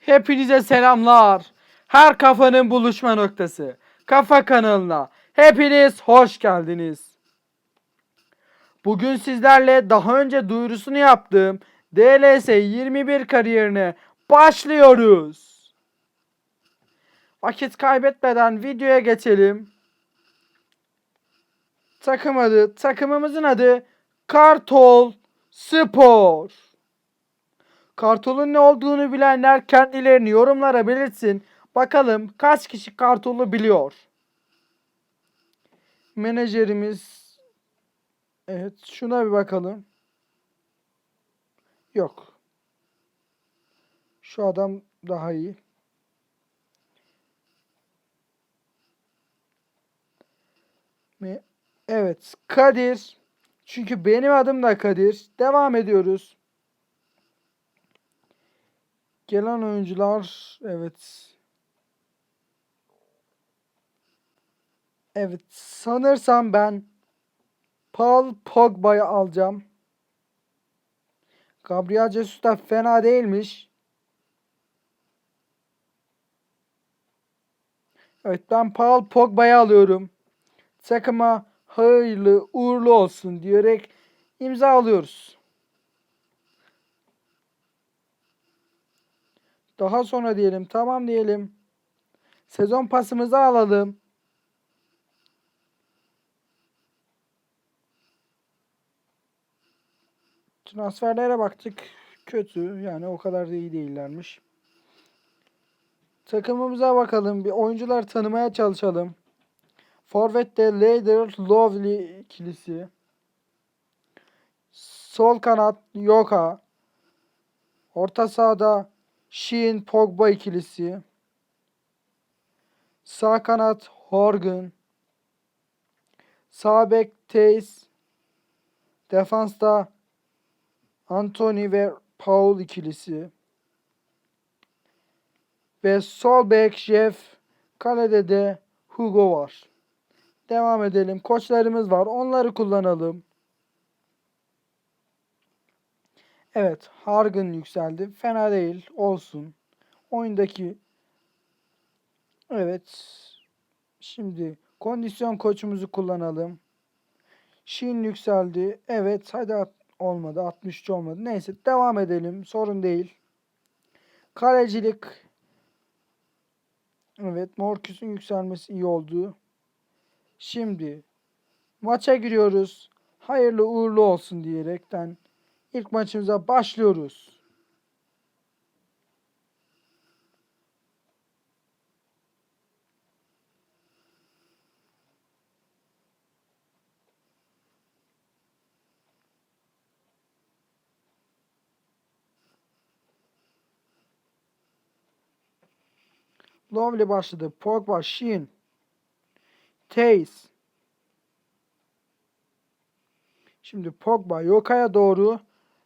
Hepinize selamlar. Her kafanın buluşma noktası. Kafa kanalına hepiniz hoş geldiniz. Bugün sizlerle daha önce duyurusunu yaptığım DLS 21 kariyerine başlıyoruz. Vakit kaybetmeden videoya geçelim. Takım adı, takımımızın adı Kartol Spor. Kartolun ne olduğunu bilenler kendilerini yorumlara belirtsin. Bakalım kaç kişi kartolu biliyor. Menajerimiz Evet, şuna bir bakalım. Yok. Şu adam daha iyi. Evet, Kadir. Çünkü benim adım da Kadir. Devam ediyoruz. Gelen oyuncular evet. Evet sanırsam ben Paul Pogba'yı alacağım. Gabriel Jesus da fena değilmiş. Evet ben Paul Pogba'yı alıyorum. Takıma hayırlı uğurlu olsun diyerek imza alıyoruz. Daha sonra diyelim. Tamam diyelim. Sezon pasımızı alalım. Transferlere baktık. Kötü. Yani o kadar da iyi değillermiş. Takımımıza bakalım. Bir oyuncular tanımaya çalışalım. Forvet'te Leader Lovely ikilisi. Sol kanat Yoka. Orta sahada Shin Pogba ikilisi. Sağ kanat Horgan. Sağ bek Tays. Defansta Anthony ve Paul ikilisi. Ve sol bek Jeff. Kalede de Hugo var. Devam edelim. Koçlarımız var. Onları kullanalım. Evet. Hargun yükseldi. Fena değil. Olsun. Oyundaki Evet. Şimdi kondisyon koçumuzu kullanalım. Şin yükseldi. Evet. Hadi olmadı. 63 olmadı. Neyse. Devam edelim. Sorun değil. Kalecilik. Evet. Morkus'un yükselmesi iyi oldu. Şimdi maça giriyoruz. Hayırlı uğurlu olsun diyerekten ilk maçımıza başlıyoruz. Lovely başladı. Pogba, Shin, Tays. Şimdi Pogba Yoka'ya doğru.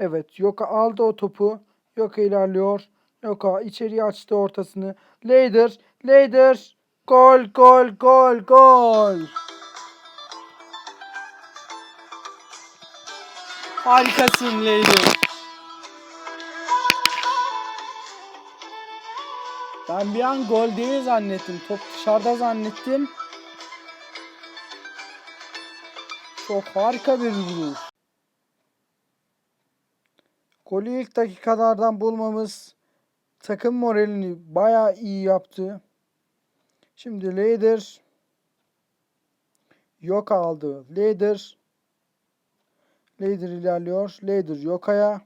Evet Yoka aldı o topu. Yoka ilerliyor. Yoka içeriye açtı ortasını. Leider. Leider. Gol gol gol gol. Harikasın Leider. Ben bir an gol değil zannettim. Top dışarıda zannettim. Çok harika bir vuruş. Golü ilk dakikalardan bulmamız takım moralini bayağı iyi yaptı. Şimdi Leider yok aldı. Leider Leider ilerliyor. Leider Yoka'ya.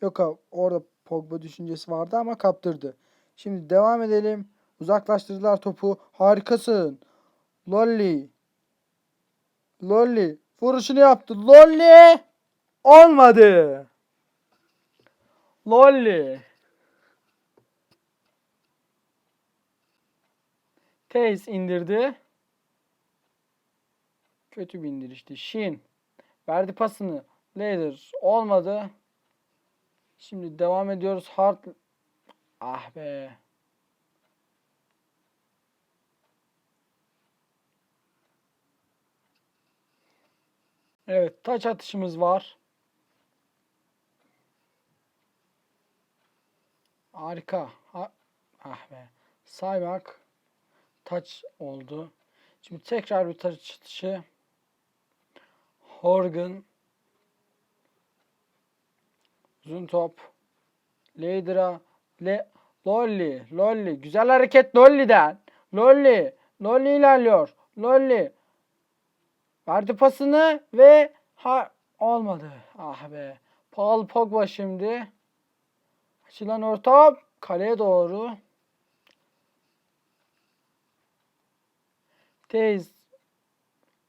Yoka orada Pogba düşüncesi vardı ama kaptırdı. Şimdi devam edelim. Uzaklaştırdılar topu. Harikasın. Lolly. Lolly. Vuruşunu yaptı. Lolly. Olmadı. Lolly. Tays indirdi. Kötü bir indirişti. Shin. Verdi pasını. Lader. Olmadı. Şimdi devam ediyoruz. Hart. Ah be. Evet, taç atışımız var. Harika. Ha- ah be. Saymak taç oldu. Şimdi tekrar bir taç atışı. Horgan. Uzun top. Leydra. Le Lolly. Lolly. Güzel hareket Lolly'den. Lolly. Lolly ilerliyor. Lolly. Verdi pasını ve ha olmadı. Ah be. Paul Pogba şimdi. Açılan orta kaleye doğru. Teyz.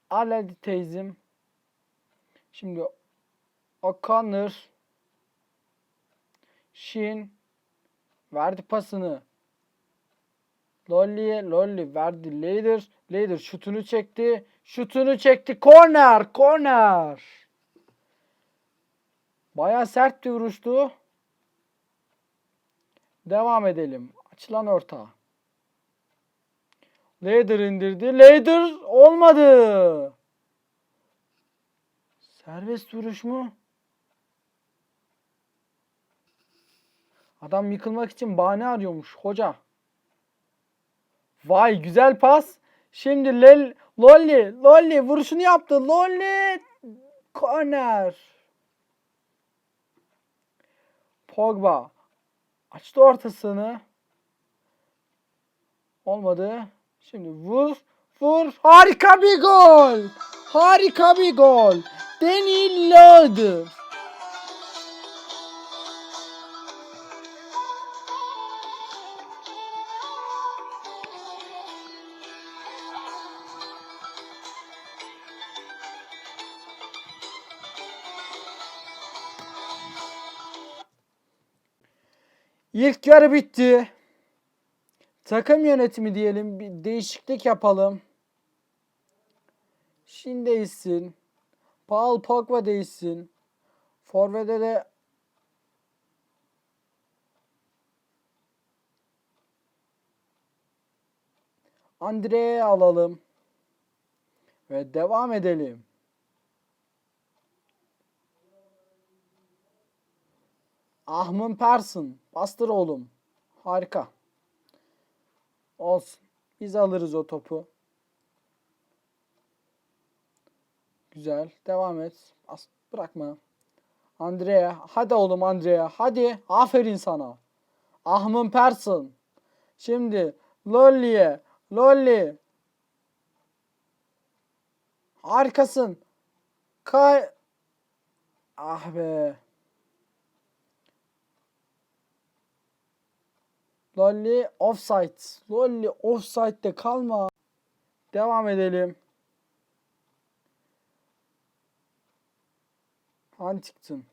Al hadi teyzim. Şimdi O'Connor. Shin. Verdi pasını. Lolly'ye. Lolly verdi. Lader. Lader şutunu çekti. Şutunu çekti. Corner. Corner. Baya sert bir vuruştu. Devam edelim. Açılan orta. Lader indirdi. Lader olmadı. Serbest vuruş mu? Adam yıkılmak için bahane arıyormuş hoca. Vay güzel pas. Şimdi Lel Lolly Lolly vuruşunu yaptı. Lolly corner. Pogba açtı ortasını. Olmadı. Şimdi vur vur. Harika bir gol. Harika bir gol. Danny Loader. İlk yarı bitti. Takım yönetimi diyelim. Bir değişiklik yapalım. Şin değişsin. Paul Pogba değişsin. Forvet'e de Andre'ye alalım. Ve devam edelim. Ahmın Persson. Bastır oğlum. Harika. Olsun. Biz alırız o topu. Güzel. Devam et. Bas, bırakma. Andrea. Hadi oğlum Andrea. Hadi. Aferin sana. Ahmın Persson. Şimdi Lolly'e. Lolly. Harikasın. Kay. Ah be. Lolly offside. Lolly offside'de kalma. Devam edelim. Huntington.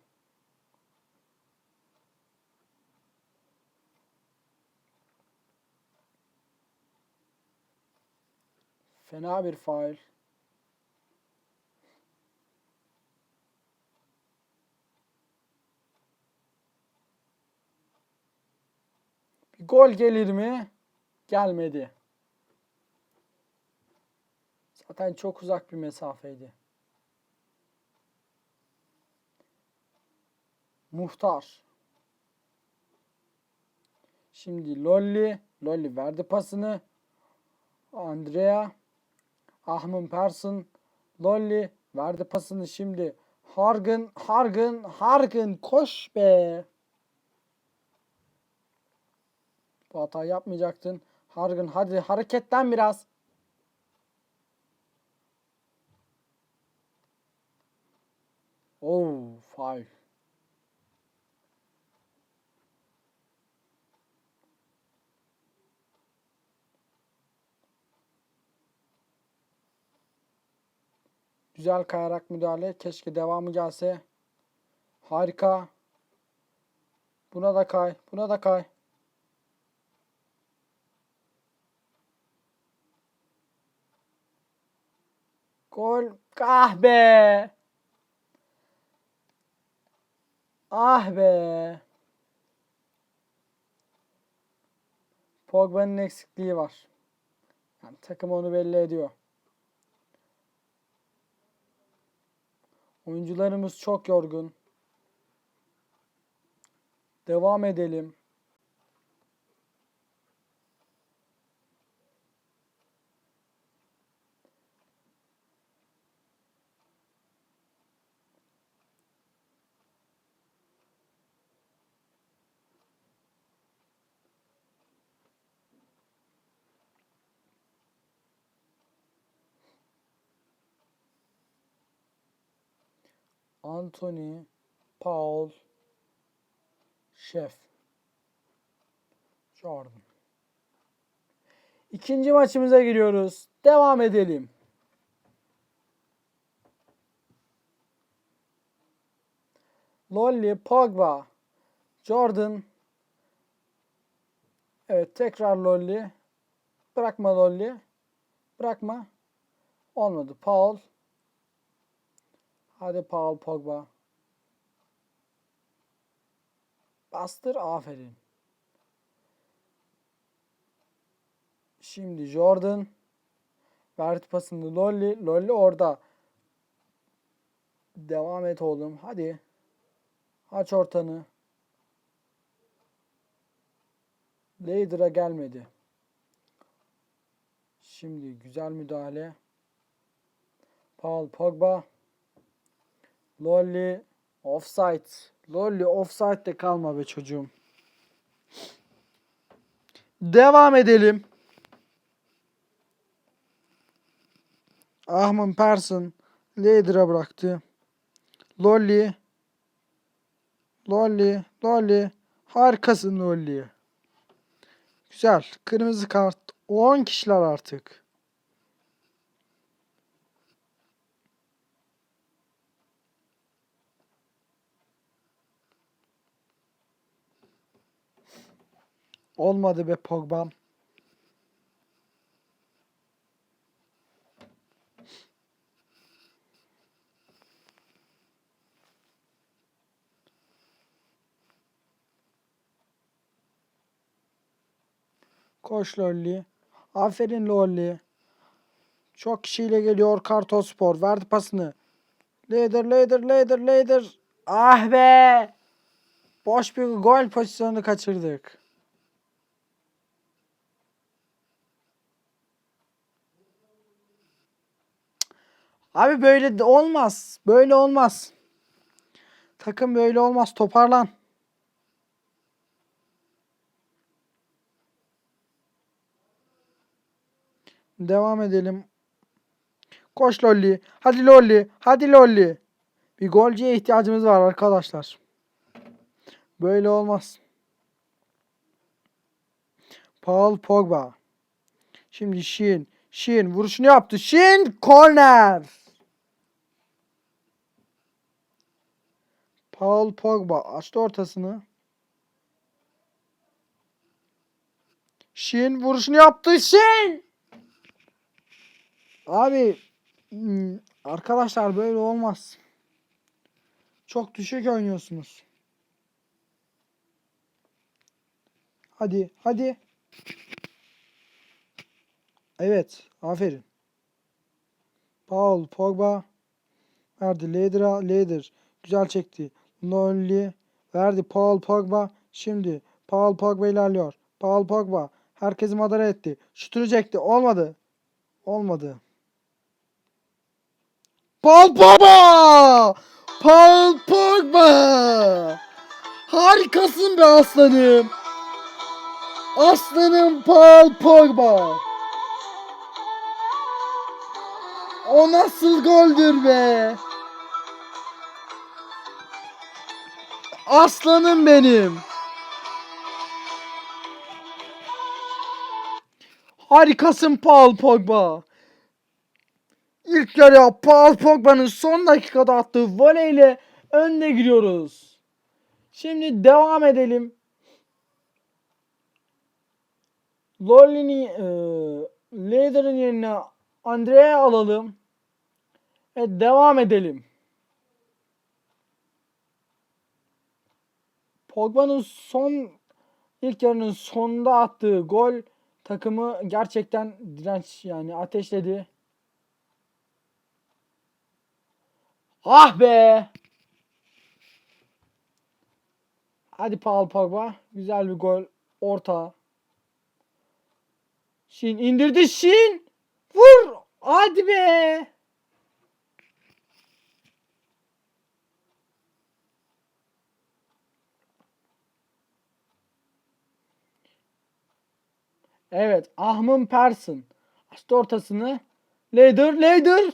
Fena bir faul. Gol gelir mi? Gelmedi. Zaten çok uzak bir mesafeydi. Muhtar. Şimdi Lolly. Lolly verdi pasını. Andrea. Ahmın Persson. Lolly verdi pasını şimdi. Hargın, Hargın, Hargın koş be. Bu hatayı yapmayacaktın. Hargın hadi hareketten biraz. Oh, faul. Güzel kayarak müdahale. Keşke devamı gelse. Harika. Buna da kay. Buna da kay. Gol. Ah be. Ah be. Pogba'nın eksikliği var. Yani takım onu belli ediyor. Oyuncularımız çok yorgun. Devam edelim. Anthony, Paul, Şef. Jordan. İkinci maçımıza giriyoruz. Devam edelim. Lolly, Pogba, Jordan. Evet tekrar Lolly. Bırakma Lolly. Bırakma. Olmadı. Paul. Hadi Paul Pogba. Bastır. Aferin. Şimdi Jordan. Verdi pasını Lolly. Lolly orada. Devam et oğlum. Hadi. Aç ortanı. Leider'a gelmedi. Şimdi güzel müdahale. Paul Pogba. Lolly offside. Lolly offside'de kalma be çocuğum. Devam edelim. Ahman Persson Leider'a bıraktı. Lolly. Lolly. Lolly. Harikasın Lolly. Güzel. Kırmızı kart. 10 kişiler artık. Olmadı be Pogba'm. Koş Lolli. Aferin Lolli. Çok kişiyle geliyor Kartospor. Verdi pasını. Leader, leader, leader, leader. Ah be! Boş bir gol pozisyonunu kaçırdık. Abi böyle de olmaz. Böyle olmaz. Takım böyle olmaz. Toparlan. Devam edelim. Koş Lolli. Hadi Lolli. Hadi Lolli. Bir golcüye ihtiyacımız var arkadaşlar. Böyle olmaz. Paul Pogba. Şimdi Shin. Shin vuruşunu yaptı. Shin corner. Paul Pogba açtı ortasını. Shin vuruşunu yaptı. Shin. Abi hmm, arkadaşlar böyle olmaz. Çok düşük oynuyorsunuz. Hadi, hadi. Evet, aferin. Paul Pogba verdi Leder'a, Leder güzel çekti. Lolli verdi Paul Pogba. Şimdi Paul Pogba ilerliyor. Paul Pogba herkesi madara etti. Şutunu çekti. Olmadı. Olmadı. Paul Pogba! Paul Pogba! Harikasın be aslanım. Aslanım Paul Pogba. O nasıl goldür be? Aslanım benim. Harikasın Paul Pogba. İlk yarıya Paul Pogba'nın son dakikada attığı voleyle önde giriyoruz. Şimdi devam edelim. Lolli'ni e, Leder'ın yerine Andrea'ya alalım. Ve devam edelim. Pogba'nın son ilk yarının sonunda attığı gol takımı gerçekten direnç yani ateşledi. Ah be! Hadi Paul Pogba. Güzel bir gol. Orta. Şin indirdi Şin. Vur. Hadi be. Evet. Ahmın Persson. Açtı ortasını. Leder. Leder.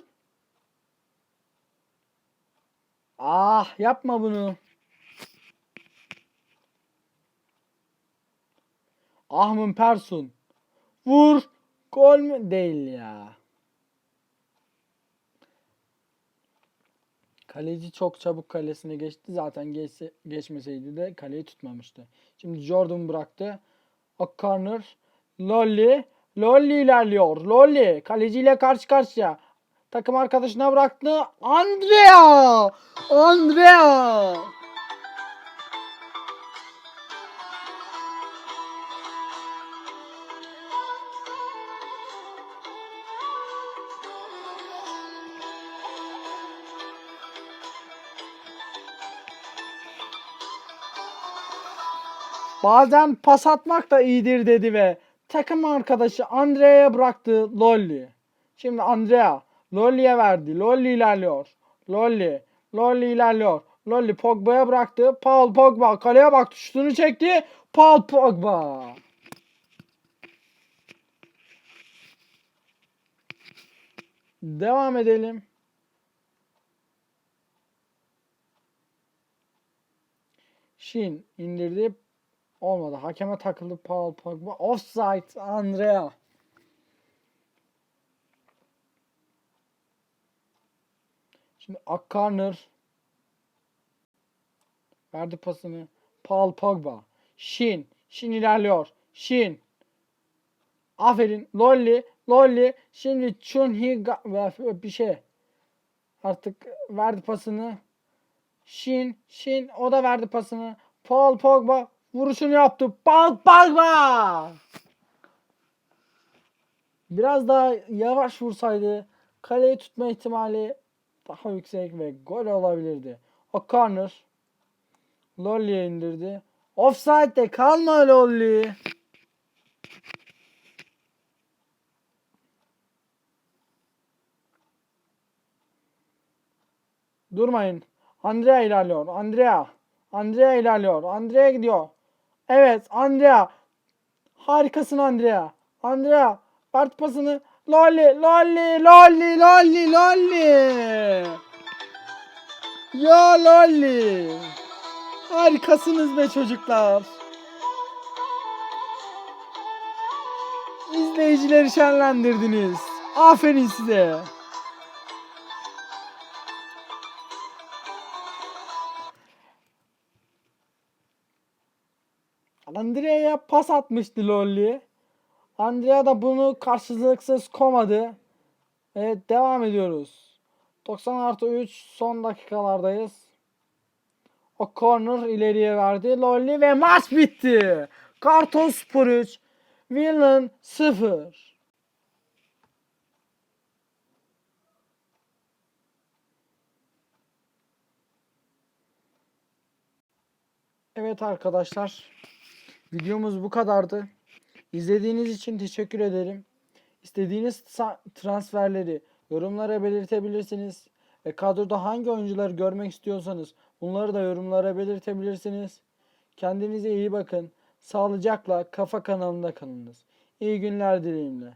Ah yapma bunu. Ahmın Persun. Vur. Gol mü? Değil ya. Kaleci çok çabuk kalesine geçti. Zaten geçse, geçmeseydi de kaleyi tutmamıştı. Şimdi Jordan bıraktı. O corner. Lolly. Lolly ilerliyor. Lolly. Kaleciyle karşı karşıya. Takım arkadaşına bıraktı. Andrea. Andrea. Bazen pas atmak da iyidir dedi ve takım arkadaşı Andrea'ya bıraktı Lolly. Şimdi Andrea Lolly'ye verdi. Lolly ilerliyor. Lolly. Lolly ilerliyor. Lolly Pogba'ya bıraktı. Paul Pogba kaleye bak şutunu çekti. Paul Pogba. Devam edelim. Shin indirdi. Olmadı. Hakeme takıldı Paul Pogba. Offside Andrea. Şimdi Akkarner verdi pasını. Paul Pogba. Shin. Shin ilerliyor. Shin. Aferin. Lolly. Lolly. Şimdi Chunhi bir şey. Artık verdi pasını. Shin. Shin. O da verdi pasını. Paul Pogba vuruşunu yaptı. Paul Pogba. Biraz daha yavaş vursaydı kaleyi tutma ihtimali daha yüksek ve gol olabilirdi. O corner Lolly'ye indirdi. Offside'de kalma Lolly. Durmayın. Andrea ilerliyor. Andrea. Andrea ilerliyor. Andrea gidiyor. Evet Andrea. Harikasın Andrea. Andrea. Part pasını. Lolly. Lolly. Lolly. Lolly. Lolly. Ya Lolly. Harikasınız be çocuklar. İzleyicileri şenlendirdiniz. Aferin size. Andrea'ya pas atmıştı Lolly. Andrea da bunu karşılıksız komadı. Evet devam ediyoruz. 90 artı 3 son dakikalardayız. O corner ileriye verdi. Lolly ve maç bitti. Kartospor 3. Villain 0. Evet arkadaşlar. Videomuz bu kadardı. İzlediğiniz için teşekkür ederim. İstediğiniz transferleri yorumlara belirtebilirsiniz. Ve kadroda hangi oyuncuları görmek istiyorsanız bunları da yorumlara belirtebilirsiniz. Kendinize iyi bakın. Sağlıcakla Kafa kanalında kalınız. İyi günler dileğimle.